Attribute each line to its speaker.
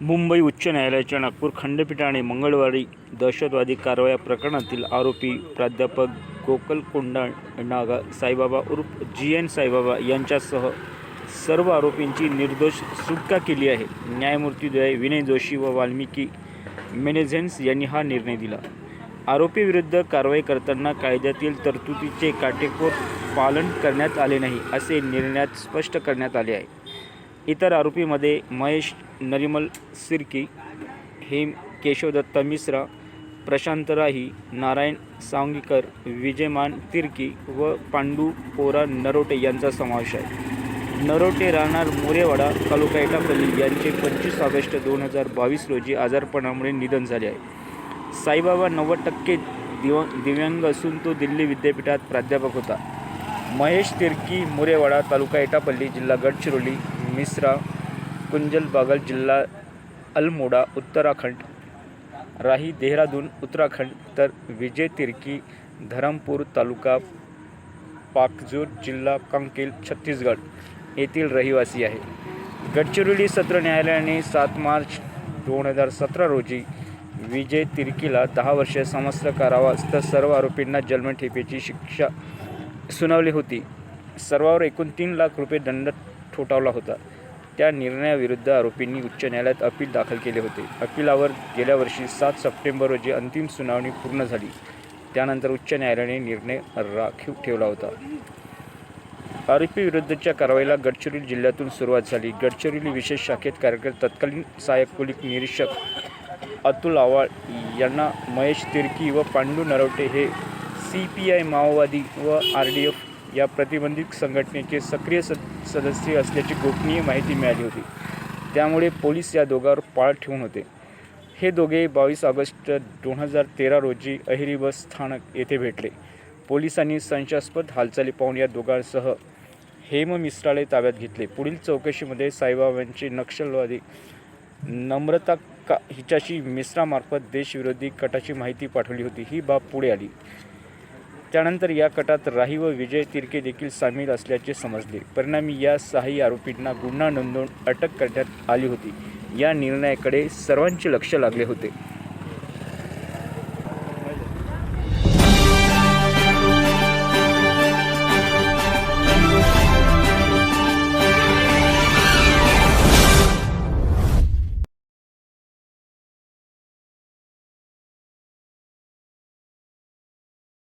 Speaker 1: मुंबई उच्च न्यायालयाच्या नागपूर खंडपीठाने मंगळवारी दहशतवादी कारवाया प्रकरणातील आरोपी प्राध्यापक गोकलकोंडा नागा साईबाबा उर्फ जी एन साईबाबा यांच्यासह सर्व आरोपींची निर्दोष सुटका केली आहे. न्यायमूर्तीद्वय विनय जोशी व वाल्मिकी मेनेझेन्स यांनी हा निर्णय दिला. आरोपीविरुद्ध कारवाई करताना कायद्यातील तरतुदीचे काटेकोर पालन करण्यात आले नाही असे निर्णयात स्पष्ट करण्यात आले आहे. इतर आरोपीमध्ये महेश नरिमल सिर्की हेम केशवदत्त मिश्रा प्रशांत राही नारायण सांगीकर विजयमान तिर्की व पांडू पोरा नरोटे यांचा समावेश आहे. नरोटे राहणार मोरेवाडा तालुका एटापल्ली यांचे पंचवीस ऑगस्ट दोन हजार बावीस रोजी आजारपणामुळे निधन झाले आहे. साईबाबा नव्वद टक्के दिव दिव्यांग असून तो दिल्ली विद्यापीठात प्राध्यापक होता. महेश तिर्की मोरेवाडा तालुका एटापल्ली जिल्हा गडचिरोली मिश्रा कुंजलबागल जिल्हा अल्मोडा उत्तराखंड. राही देहरादून उत्तराखंड. तर विजय तिर्की धरमपूर तालुका पाकजूर जिल्हा कांकेल छत्तीसगड येथील रहिवासी आहे. गडचिरोली सत्र न्यायालयाने सात मार्च दोन हजार सतरा रोजी विजय तिर्कीला दहा वर्षे समस्त कारावास तर सर्व आरोपींना जन्मठेपेची शिक्षा सुनावली होती. सर्वावर एकूण तीन लाख रुपये दंड ठोठावला होता. त्या निर्णयाविरुद्ध आरोपींनी उच्च न्यायालयात अपील दाखल केले होते. अपिलावर गेल्या वर्षी सात सप्टेंबर रोजी अंतिम सुनावणी पूर्ण झाली. त्यानंतर उच्च न्यायालयाने निर्णय राखीव ठेवला होता. आरोपीविरुद्धच्या कारवाईला गडचिरोली जिल्ह्यातून सुरुवात झाली. गडचिरोली विशेष शाखेत कार्यरत तत्कालीन सहाय्यक पोलीस निरीक्षक अतुल आवाळ यांना महेश तिर्की व पांडू नरवटे हे सी पी आय माओवादी व आर डी एफ या प्रतिबंधित संघटनेचे सक्रिय सद सदस्य असल्याची गोपनीय माहिती मिळाली होती. त्यामुळे पोलीस या दोघांवर पाळ ठेवून होते. हे दोघे बावीस ऑगस्ट दोन हजार तेरा रोजी अहिरी बस स्थानक येथे भेटले. पोलिसांनी संशयास्पद हालचाली पाहून या दोघांसह हेम मिस्राळे ताब्यात घेतले. पुढील चौकशीमध्ये साईबाबांचे नक्षलवादी नम्रता का हिच्याशी मिश्रामार्फत देशविरोधी कटाची माहिती पाठवली होती. ही बाब पुढे आली. त्यानंतर या कटात राही व विजय तिरके देखील सामील असल्याचे समजले. परिणामी या सहाही आरोपींना गुन्हा नोंदवून अटक करण्यात आली होती. या निर्णयाकडे सर्वांचे लक्ष लागले होते.